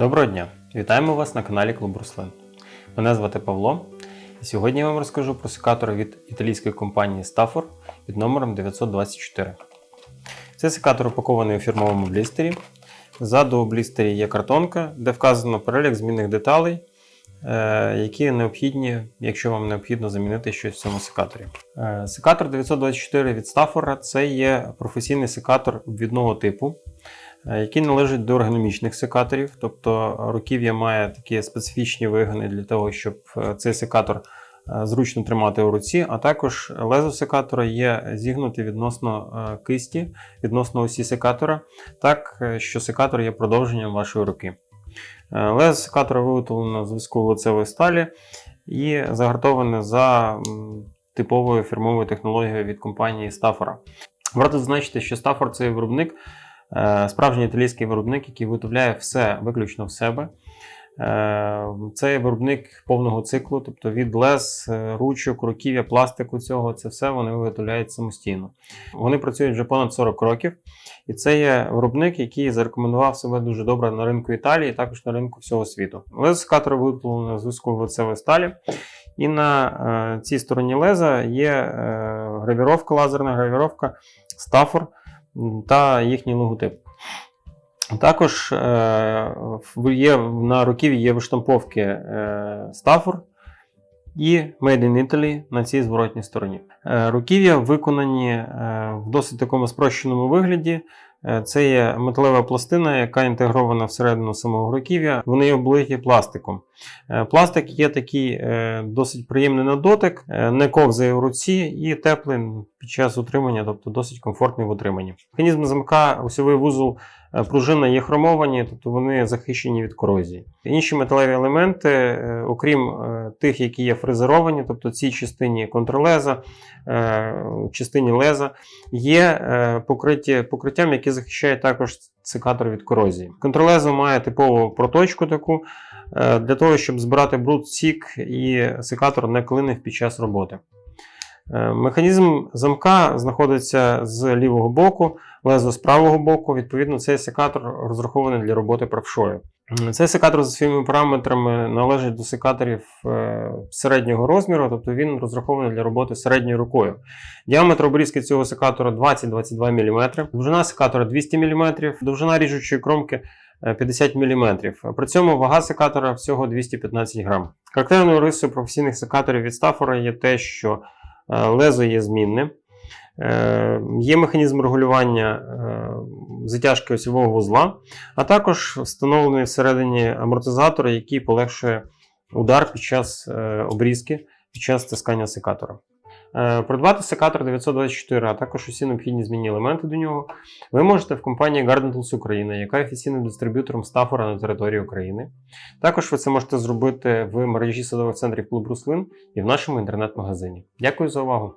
Доброго дня! Вітаємо вас на каналі Клуб Руслин. Мене звати Павло, і сьогодні я вам розкажу про секатор від італійської компанії Stafford під номером 924. Цей секатор упакований у фірмовому блістері. Ззаду у блістері є картонка, де вказано перелік змінних деталей, е, які необхідні, якщо вам необхідно замінити щось в цьому секаторі. Е, Секатор 924 від Stafford це є професійний секатор обвідного типу який належить до ергономічних секаторів, тобто руків'я має такі специфічні вигини для того, щоб е, цей секатор е, зручно тримати у руці, а також лезо секатора є зігнуте відносно е, кисті, відносно осі секатора, так е, що секатор є продовженням вашої руки. Е, Лезо секатора виготовлено з висково-лицевої сталі і загартоване за типовою фірмовою технологією від компанії Stafford. Варто зазначити, що Stafford – це виробник, Е, Справжній італійський виробник, який виготовляє все виключно в себе. Е, Це є виробник повного циклу, тобто від лез, е, ручок, руків'я, пластику цього, це все вони виготовляють самостійно. Вони працюють вже понад 40 років, і це є виробник, який зарекомендував себе дуже добре на ринку Італії, також на ринку всього світу. Лезо секатора виготовлено з високовлицевої сталі. І на е, цій стороні леза є е, гравіровка, лазерна гравіровка Stafford та їхній логотип. Також е, є, на руків'ї є виштамповки е, Stafford і Made in Italy на цій зворотній стороні. Е, руків'я виконані в досить такому спрощеному вигляді. Е, Це є металева пластина, яка інтегрована всередину самого руків'я. Вони облиті пластиком. Е, Пластик є такий е, досить приємний на дотик, не ковзає в руці і теплий під час утримання, тобто досить комфортний в утриманні. Механізм замка, осьовий вузол, пружина є хромовані, тобто вони захищені від корозії. Інші металеві елементи, окрім тих, які є фрезеровані, тобто цій частині контрлеза, частині леза, є покриття, покриттям, яке захищає також цикатор від корозії. Контролезо має типову проточку таку е, для того, щоб збирати бруд, сік і цикатор не клинив під час роботи. Е, Механізм замка знаходиться з лівого боку, лезо з правого боку. Відповідно, цей секатор розрахований для роботи правшою. Цей секатор за своїми параметрами належить до секаторів е, середнього розміру, тобто він розрахований для роботи середньою рукою. Діаметр обрізки цього секатора 20-22 мм, довжина секатора 200 мм, довжина ріжучої кромки е, 50 мм. При цьому вага секатора всього 215 грам. Характерною рисою професійних секаторів від Stafford є те, що е, лезо є змінне. Е, Є механізм регулювання е, затяжки осьового вузла, а також встановлений всередині амортизатор, який полегшує удар під час е, обрізки, під час стискання секатора. Е, Придбати секатор 924, а також усі необхідні змінні елементи до нього, ви можете в компанії Garden Tools Україна, яка є офіційним дистриб'ютором Stafford на території України. Також ви це можете зробити в мережі садових центрів Клуб Руслин і в нашому інтернет-магазині. Дякую за увагу!